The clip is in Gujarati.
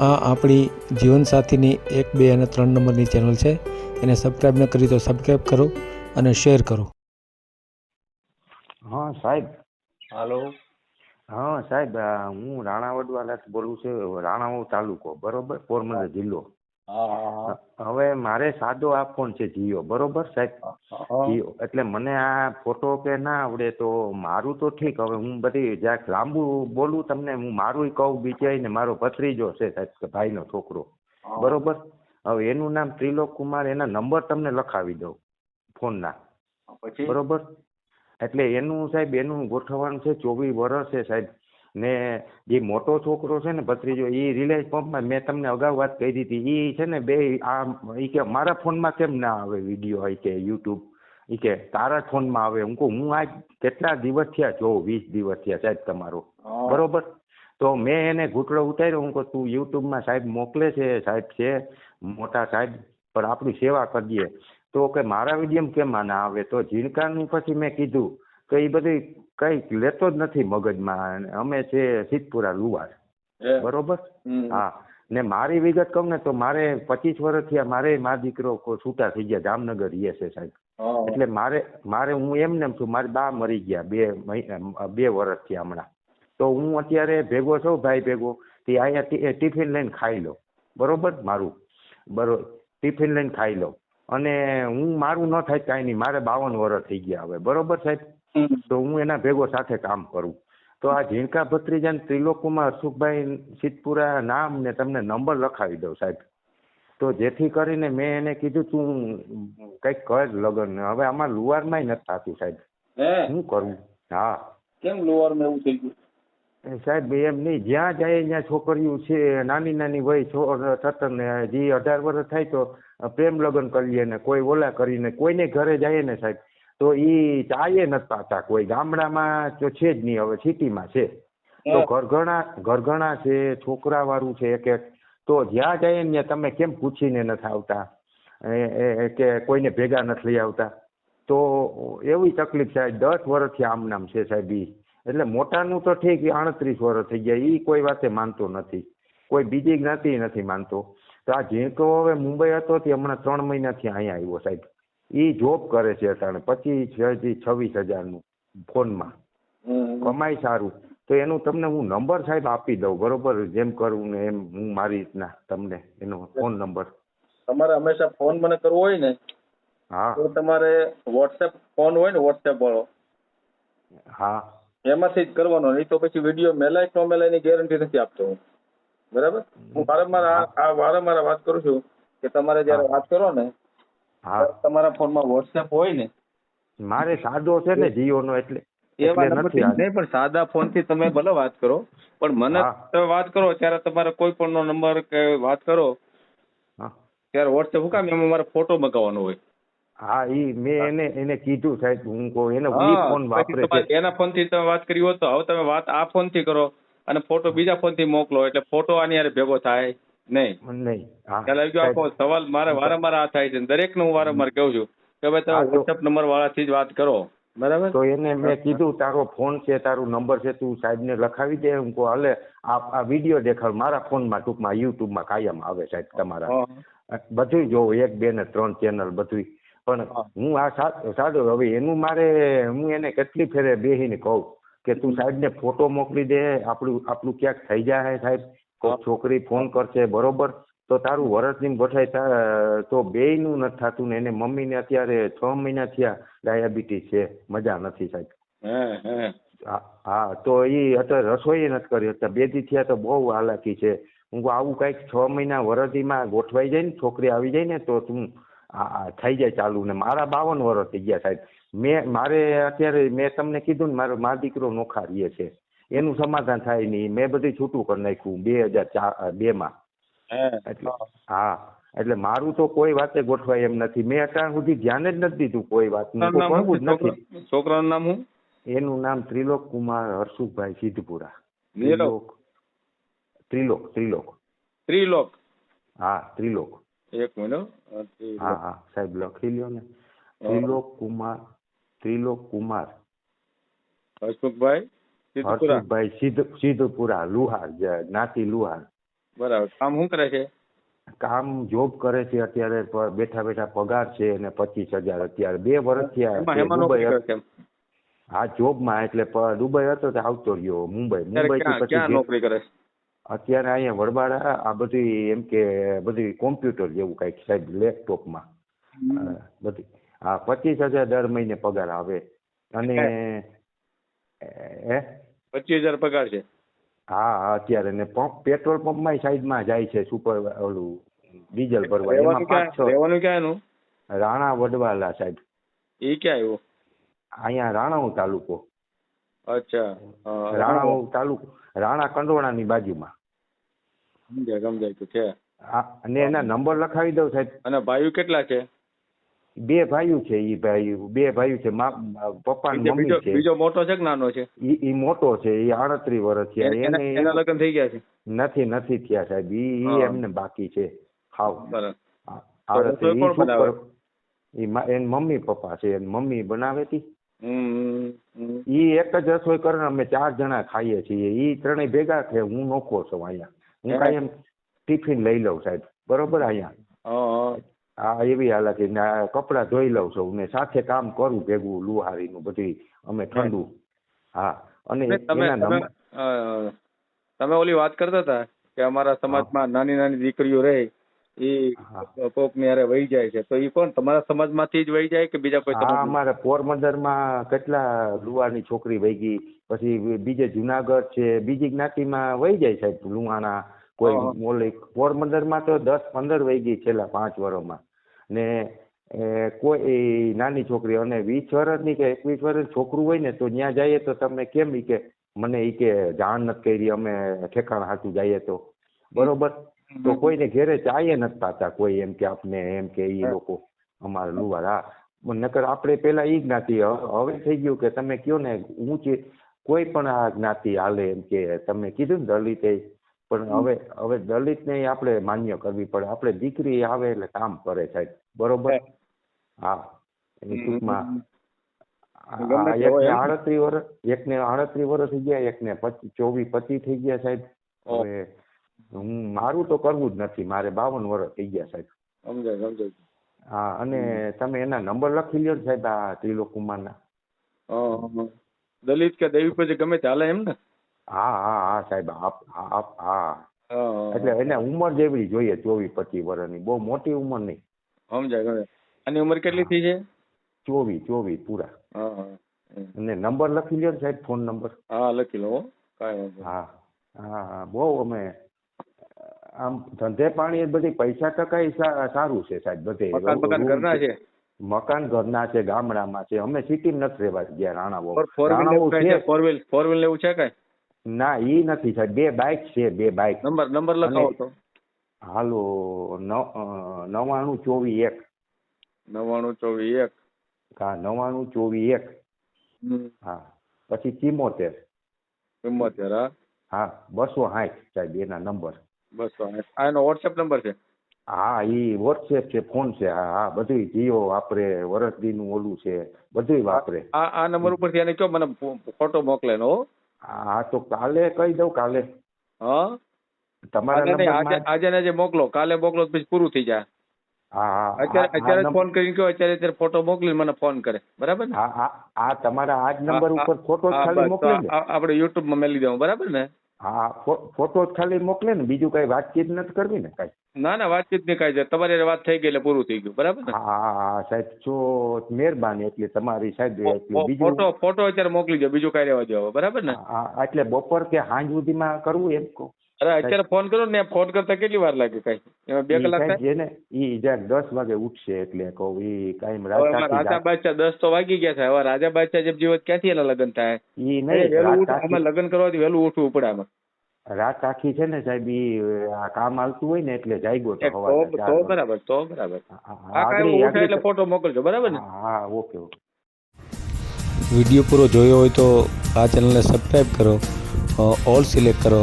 આ આપણી જીવનસાથીની એક બે અને ત્રણ નંબરની ચેનલ છે. એને સબસ્ક્રાઈબ ન કરી તો સબસ્ક્રાઈબ કરો અને શેર કરો. હા સાહેબ. હાલો. હા સાહેબ હું હું રાણાવડવાલાથી બોલું છું રાણાવાવ તાલુકો બરોબર? પોરબંદર જિલ્લો. હવે મારે સાદો આ ફોન છે જીઓ બરોબર સાહેબ? જીઓ એટલે મને આ ફોટો કે ના આવડે તો મારું તો ઠીક હવે હું બધી જરાક લાંબુ બોલું તમને હું મારું કહું બીજાય ને મારો ભત્રીજો છે સાહેબ ભાઈનો છોકરો. બરોબર? હવે એનું નામ ત્રિલોક કુમાર એના નંબર તમને લખાવી દઉં ફોનના. બરોબર? એટલે એનું સાહેબ એનું ગોઠવવાનું છે ચોવીસ વર્ષ છે સાહેબ. ને જે મોટો છોકરો છે ને ભત્રીજો એ રિલાયન્સ પંપમાં મેં તમને અગાઉ વાત કરી હતી એ છે ને બે આ એ કે મારા ફોનમાં કેમ ના આવે વીડિયો હોય કે યુટ્યુબ ઈ કે તારા જ ફોનમાં આવે. હું કહું હું આજ કેટલા દિવસ થયા? જોઉં વીસ દિવસ થયા સાહેબ તમારો. બરોબર? તો મેં એને ઘૂંટડો ઉતાર્યો. હું કહું તું યુટ્યુબમાં સાહેબ મોકલે છે સાહેબ છે મોટા સાહેબ પણ આપણી સેવા કરીએ. તો કે મારા વિડીયમ કેમ આ ના આવે? તો ઝીણકાનું પછી મેં કીધું તો એ બધી કઈ લેતો જ નથી મગજમાં. અને અમે છે સિદ્ધપુરા લુવાર. બરોબર? હા. ને મારી વિગત કહું ને તો મારે પચીસ વર્ષ થયા મારે મા દીકરો છૂટા થઈ ગયા જામનગર રહે છે સાહેબ. એટલે મારે મારે હું એમ ને છું મારી બા મરી ગયા બે મહિના બે વર્ષ થયા હમણાં. તો હું અત્યારે ભેગો છું ભાઈ ભેગો તે અહીંયા ટિફિન લઈને ખાઈ લો. બરોબર? મારું. બરોબર ટિફિન લઈને ખાઈ લો. અને હું મારું ન થાય કાંઈ નહીં મારે બાવન વર્ષ થઈ ગયા હવે. બરોબર સાહેબ. તો હું એના ભેગો સાથે કામ કરું. તો આ ઝીણકા ભત્રીજાન ત્રિલોકુમાર હર્ષુખભાઈ સિદ્ધપુરા નામ ને તમને નંબર લખાવી દઉં સાહેબ. તો જેથી કરીને મેં એને કીધું તું કંઈક કર લગન હવે આમાં લુવારમાંય નથી થતું સાહેબ. શું કરવું હા. કેમ લોવરમાં એવું થઈ ગયું? સાહેબ એમ નહીં. જ્યાં જાય ત્યાં છોકરીઓ છે નાની નાની વય સત્તર ને જે અઢાર વર્ષ થાય તો પ્રેમ લગ્ન કરીએ ને કોઈ ઓલા કરીને કોઈને ઘરે જાય ને સાહેબ. તો ઈ ચાએ નથી પાતા કોઈ. ગામડામાં તો છે જ નહીં હવે સિટીમાં છે. તો ઘરઘણા ઘરઘણા છે છોકરા વાળું છે એક એક. તો જ્યાં જાય ને તમે કેમ પૂછીને નથી આવતા? એ- એ- એ કે કોઈને ભેગા નથી લઈ આવતા? તો એવી તકલીફ સાહેબ દસ વર્ષથી આમ નામ છે સાહેબ ઈ. એટલે મોટાનું તો ઠીક આડત્રીસ વર્ષ થઈ ગયા. ઈ કોઈ વાતે માનતો નથી. કોઈ બીજી જ્ઞાતિ નથી માનતો. તો આ ઝીણકો હવે મુંબઈ હતો તે હમણાં ત્રણ મહિનાથી અહીંયા આવ્યો સાહેબ. ઈ જોબ કરે છે અટાણે. પચીસ હજી છવ્વીસ હજારનું ફોનમાં. કમાય સારું. તો એનું તમને હું નંબર સાહેબ આપી દઉં બરોબર? જેમ કરું ને એમ હું મારી રીતના તમને એનો ફોન નંબર. તમારે હંમેશા ફોન મને કરવો હોય ને હા. તો તમારે વોટ્સએપ ફોન હોય ને વોટ્સએપ વાળો. હા. એમાંથી જ કરવાનો. નહીં તો પછી વીડિયો મેલાય કે ન મેલાય એની ગેરંટી નથી આપતો હું. બરાબર? હું વારંવાર આ વારંવાર વાત કરું છું કે તમારે જયારે વાત કરો ને હા. તમારા ફોનમાં વોટ્સએપ હોય ને. મારે સાદો છે ને જીઓ નો એટલે નથી નહીં પણ સાદા ફોનથી તમે ભલે વાત કરો પણ મને તમે વાત કરો ત્યારે તમારે કોઈ પણ નો નંબર કે વાત કરો ત્યારે વોટ્સએપ હું કામ એમાં મારે ફોટો મગાવવાનો હોય. હા ઈ મેં એને એને કીધું સાહેબ હું કહું એને ઈ ફોન વાપરે છે. એના ફોનથી તમે વાત કરી હોત તો હવે તમે વાત આ ફોનથી કરો અને ફોટો બીજા ફોનથી મોકલો એટલે ફોટો આની હારે ભેગો થાય. નહીં. નહીં. ખ્યાલ આવી ગયો આખો સવાલ મારે વારંવાર આ થાય છે દરેક હું વારંવાર કહું છું કે ભાઈ તમે વોટ્સએપ નંબર વાળાથી જ વાત કરો. બરાબર? તો એને મેં કીધું તારો ફોન છે તારો નંબર છે તું સાહેબને લખાવી દે હું કહું હાલે આ આ વીડિયો દેખાડ મારા ફોનમાં ટૂંકમાં યુટ્યુબમાં કાયમ આવે સાહેબ તમારા. બધું જોવું એક બે ને ત્રણ ચેનલ બધુંય. પણ હું. આ સાદો હવે એનું મારે હું એને કેટલી ફેરે બેહીને કહું કે તું સાહેબને ફોટો મોકલી દે આપણું આપણું ક્યાંક થઈ જાય સાહેબ. છોકરી ફોન કરશે બરોબર? તો તારું વરસની ગોઠવાય. તા- બેયનું નથી થતું ને એને મમ્મીને અત્યારે છ મહિના થયા ડાયાબિટીસ છે. મજા નથી સાહેબ. હે તો એ અત્યારે રસોઈ નથી કરી અત્યારે બે દી થયા તો બહુ હાલાકી છે. હું આવું કંઈક છ મહિના વરદીમાં ગોઠવાઈ જાય ને છોકરી આવી જાય ને તો તું થઈ જાય ચાલુ ને. મારા બાવન વર્ષ થઈ ગયા સાહેબ. મેં મારે અત્યારે મેં તમને કીધું ને મારો મા દીકરો નોખા રહીએ છે. એનું સમાધાન થાય નહીં. મેં બધું છૂટું કરી નાખ્યું બે હજાર ચાર બે માં. એટલે હા. એટલે મારું તો કોઈ વાતે ગોઠવાય એમ નથી. મેં અત્યાર સુધી ધ્યાન જ નથી દીધું કોઈ વાતનું? નથી. છોકરાનું નામ હું એનું નામ ત્રિલોક કુમાર હર્ષુભાઈ સિદ્ધપુરા. ત્રિલોક? ત્રિલોક. ત્રિલોક ત્રિલોક. હા ત્રિલોક. એક મિનિટ હા, હા સાહેબ લખી લ્યો ને. ત્રિલોક કુમાર ત્રિલોક કુમાર. હર્ષુખભાઈ સિદ્ધપુરા સિદ્ધ સિદ્ધપુરા લુહાર નાતી લુહાર. બરાબર. કામ શું કરે છે? કામ જોબ કરે છે અત્યારે બેઠા બેઠા પગાર છે અને પચીસ હજાર અત્યારે. બે વર્ષ થયા. હા જોબમાં એટલે દુબઈ હતો તો આવતો રહ્યો મુંબઈ. મુંબઈ થી નોકરી કરે અત્યારે અહીંયા વડવાડા આ બધી એમ કે બધી કોમ્પ્યુટર જેવું કંઈક સાહેબ લેપટોપમાં. માં બધી. હા પચીસ હજાર દર મહિને પગાર આવે. અને હે પચીસ હજાર પગાર છે. હા હા અત્યારે ને પંપ પેટ્રોલ પંપમાં સાઈડમાં જાય છે સુપર ઓલું ડીઝલ ભરવા. એમાં પાંચ છ રહેવાનું ક્યાં એનું? રાણા વડવાલા સાહેબ એ ક્યાં આવ્યો? અહીંયા રાણાઉ તાલુકો. અચ્છા. રાણાઉ તાલુકો રાણા કંડોળાની બાજુમાં. સમજાય સમજાય તો છે. અને એના નંબર લખાવી દઉં સાહેબ. અને ભાઈઓ કેટલા છે? બે ભાઈઓ છે એ ભાઈ બે ભાઈઓ છે પપ્પા મમ્મી છે. બીજો મોટો છે કે નાનો છે? ઈ મોટો છે એ આડત્રીસ વર્ષ છે. એને એના લગ્ન થઈ ગયા છે? નથી નથી થયા સાહેબ. ઈ એમને બાકી છે. હાવ. એન મમ્મી પપ્પા છે એન મમ્મી બનાવે હતી. ઈ એક જ રસોઈ કરે અમે ચાર જણા ખાઈએ છીએ. ઈ ત્રણેય ભેગા છે હું નોખો છું અહીંયા. હું કાંઈ એમ ટિફિન લઈ લઉં સાહેબ. બરોબર અહીંયા? હા એવી હાલત છે ને આ કપડાં ધોઈ લઉં છું ને સાથે કામ કરું ભેગું લુહારીનું બધી અમે ઠંડુ. હા અને તમે એના નંબર તમે ઓલી વાત કરતા હતા કે અમારા સમાજમાં નાની નાની દીકરીઓ રહે એ કોક ને યારે વહી જાય છે. તો એ કોણ? તમારા સમાજમાંથી જ વહી જાય કે બીજા કોઈ હા સમાજ અમારે પોરબંદરમાં કેટલા લુહારની છોકરી વહી ગઈ પછી બીજે જુનાગઢ છે બીજી જ્ઞાતિમાં વહી જાય સાહેબ લુહાણા. કોઈ ઓલી પોરબંદરમાં તો દસ પંદર વહી ગઈ છેલ્લા પાંચ વર્ષમાં ને એ, કોઈ નાની છોકરી અને વીસ વર્ષની કે એકવીસ વર્ષ છોકરું હોય ને તો ત્યાં જઈએ તો તમે કેમ ઈ કે મને ઈ કે જાણ નથી કરી અમે ઠેકાણા હાટું જઈએ તો. બરોબર? તો કોઈને ઘેરે ચાય નથી પાતા કોઈ એમ કે આપને એમ કે ઈ લોકો અમારા લુવાર. હા. નકર આપણે પેલા ઈ જ્ઞાતિ હવે થઈ ગયું કે તમે કયો ને ઊંચી કોઈ પણ આ જ્ઞાતિ હાલે એમ કે તમે કીધું ને દલિત પણ હવે હવે દલિત ને આપણે માન્ય કરવી પડે. આપણે દીકરી આવે એટલે કામ કરે સાહેબ. બરોબર? હા. એની ટૂંકમાં એકને આડત્રીસ વર્ષ એકને આડત્રીસ વર્ષ થઈ ગયા એકને ચોવીસ પચીસ થઈ ગયા સાહેબ. હવે હું મારું તો કરવું જ નથી. મારે બાવન વર્ષ થઈ ગયા સાહેબ. સમજાય સમજાય. હા અને તમે એના નંબર લખી લ્યો સાહેબ આ ત્રિલોકુમારના. હા, હા. દલિત કે દેવી પછી ગમે તે હાલે એમ ને? હા હા હા સાહેબ આપ આપ હા. એટલે એને ઉંમર જેવી જોઈએ ચોવીસ પચીસ વર્ષની. બહુ મોટી ઉંમર નહીં. સમજાય અને ઉંમર કેટલી થઈ છે? ચોવીસ ચોવીસ પૂરા. અને નંબર લખી લ્યો સાહેબ ફોન નંબર. હા લખી લો હા. હા બહુ અમે આમ ધંધે પાણી બધી પૈસા ટકા સારું છે સાહેબ બધે. મકાન મકાન ઘરના છે. મકાન ઘરના છે ગામડામાં છે. અમે સિટી નથી રહેવા ગયા રાણાવો ફોર વ્હીલ લેવું છે કાંઈ? ના ઈ નથી સાહેબ. બે બાઇક છે બે બાઇક નંબર નંબર લખાવો તો. હાલો નવ- નવાણું ચોવીસ એક. નવાણું ચોવીસ એક. હા નવાણું ચોવીસ એક. હા પછી ચિમોતેર. ચુમ્મોતેર હા? હા બસો સાઠ સાહેબ એના નંબર. બસો સાઠ. આ એનો વોટ્સએપ નંબર છે? હા ઈ વોટ્સએપ છે ફોન છે હા હા બધું જીઓ વાપરે વરસદીનું ઓલું છે બધું વાપરે. આ આ નંબર ઉપરથી એને કયો મને ફોટો મોકલે ને હો તો કાલે કહી દઉં કાલે. હા? તમારા આજે આજે ને આજે મોકલો. કાલે મોકલો પછી પૂરું થઈ જાય. હા અત્યારે અત્યારે ફોન કરીને કહો અત્યારે અત્યારે ફોટો મોકલીને મને ફોન કરે. બરાબર ને? હા હા તમારા આ જ નંબર ઉપર ફોટો ખાલી મોકલે આપણે યુટ્યુબમાં મેલી દઉં બરાબર ને? હા ફોટો જ ખાલી મોકલે ને બીજું કઈ વાતચીત નથી કરવી ને કઈ. ના ના વાતચીત નહીં કઈ છે. તમારી વાત થઈ ગઈ એટલે પૂરું થઈ ગયું. બરાબર ને? હા સાહેબ જો મહેરબાની એટલે તમારી સાહેબ ફોટો ફોટો અત્યારે મોકલી દો બીજું કઈ રહેવા દો બરાબર ને? હા, એટલે બપોર કે સાંજ સુધીમાં કરવું એમ કહું. અરે અત્યારે ફોન કરો ને ફોન કરતા કેટલી વાર લાગે કઈ? એમાં બે કલાક થાય? ને ઈ જ્યાં દસ વાગે ઉઠશે એટલે કહું ઈ રાત રાજા બાદશાહ દસ તો વાગી ગયા છે હવે રાજા બાદશાહ જેમ જીવત ક્યાંથી એના લગ્ન થાય? ઈ નહીં આખી લગ્ન કરવાથી વહેલું ઉઠવું પડે આમાં. રાત આખી છે ને સાહેબ ઈ આ કામ આવતું હોય ને એટલે જાગ્યો તો. બરાબર તો બરાબર. હા, હા, આ કાંઈ ઉઠે એટલે ફોટો મોકલજો બરાબર ને? હા ઓકે ઓકે. વીડિયો પૂરો જોયો હોય તો આ ચેનલને સબસ્ક્રાઈબ કરો ઓલ સિલેક્ટ કરો